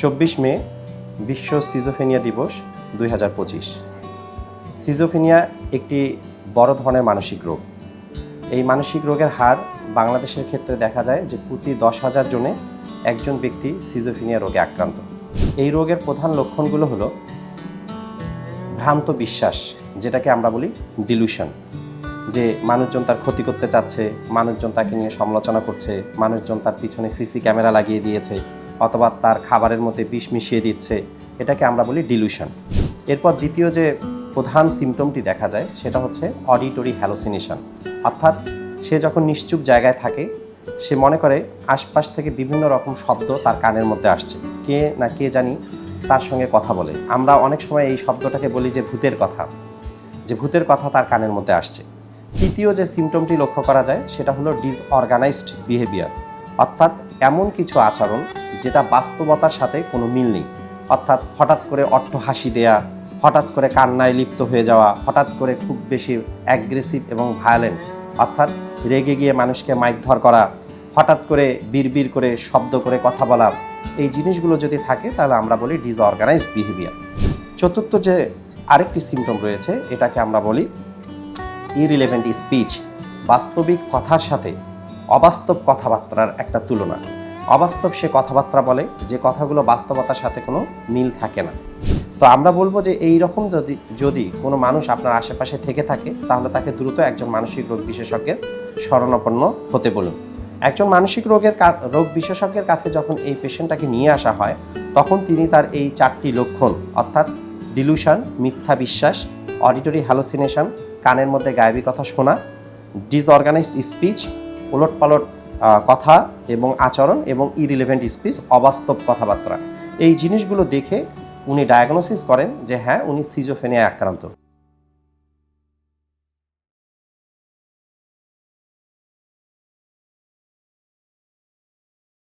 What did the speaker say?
চব্বিশ মে, বিশ্ব সিজোফেনিয়া দিবস দুই হাজার পঁচিশ। সিজোফেনিয়া একটি বড় ধরনের মানসিক রোগ। এই মানসিক রোগের হার বাংলাদেশের ক্ষেত্রে দেখা যায় যে প্রতি দশ হাজার জনে একজন ব্যক্তি সিজোফেনিয়া রোগে আক্রান্ত। এই রোগের প্রধান লক্ষণগুলো হলো ভ্রান্ত বিশ্বাস, যেটাকে আমরা বলি ডিলুশন, যে মানুষজন তার ক্ষতি করতে চাচ্ছে, মানুষজন তাকে নিয়ে সমালোচনা করছে, মানুষজন তার পিছনে সিসি ক্যামেরা লাগিয়ে দিয়েছে অথবা তার খাবারের মধ্যে বিষ মিশিয়ে দিচ্ছে, এটাকে আমরা বলি ডিলুশন এরপর দ্বিতীয় যে প্রধান সিমটমটি দেখা যায়, সেটা হচ্ছে অডিটরি হ্যালোসিনেশন অর্থাৎ সে যখন নিশ্চুপ জায়গায় থাকে, সে মনে করে আশপাশ থেকে বিভিন্ন রকম শব্দ তার কানের মধ্যে আসছে। কে না কে জানি তার সঙ্গে কথা বলে। আমরা অনেক সময় এই শব্দটাকে বলি যে ভূতের কথা, যে ভূতের কথা তার কানের মধ্যে আসছে। তৃতীয় যে সিমটমটি লক্ষ্য করা যায়, সেটা হলো ডিসঅর্গানাইজড বিহেভিয়ার অর্থাৎ এমন কিছু আচরণ যেটা বাস্তবতার সাথে কোনো মিল নেই। অর্থাৎ হঠাৎ করে অট্ট হাসি দেয়া, হঠাৎ করে কান্নায় লিপ্ত হয়ে যাওয়া, হঠাৎ করে খুব বেশি অ্যাগ্রেসিভ এবং ভায়োলেন্ট অর্থাৎ রেগে গিয়ে মানুষকে মারধর করা, হঠাৎ করে বিড়বিড় করে শব্দ করে কথা বলা, এই জিনিসগুলো যদি থাকে তাহলে আমরা বলি ডিসঅর্গানাইজড বিহেভিয়ার চতুর্থ যে আরেকটি সিমটম রয়েছে, এটাকে আমরা বলি ইরিলেভেন্ট স্পিচ বাস্তবিক কথার সাথে অবাস্তব কথাবার্তার একটা তুলনা। অবাস্তব সে কথাবার্তা বলে যে কথাগুলো বাস্তবতার সাথে কোনো মিল থাকে না। তো আমরা বলব যে এই রকম যদি যদি কোনো মানুষ আপনার আশেপাশে থেকে থাকে তাহলে তাকে দ্রুত একজন মানসিক রোগ বিশেষজ্ঞের শরণাপন্ন হতে বলুন। একজন মানসিক রোগের রোগ বিশেষজ্ঞের কাছে যখন এই পেশেন্টটাকে নিয়ে আসা হয় তখন তিনি তার এই চারটি লক্ষণ অর্থাৎ ডিলুশন মিথ্যা বিশ্বাস অডিটরি হ্যালোসিনেশন কানের মধ্যে গায়েবী কথা শোনা ডিসঅর্গানাইজড স্পিচ উলটপালট আহ, কথা এবং আচরণ এবং ইরিলেভেন্ট স্পিচ অবাস্তব কথাবার্তা। এই জিনিসগুলো দেখে উনি ডায়াগনোসিস করেন যে হ্যাঁ উনি সিজোফেনিয়া আক্রান্ত।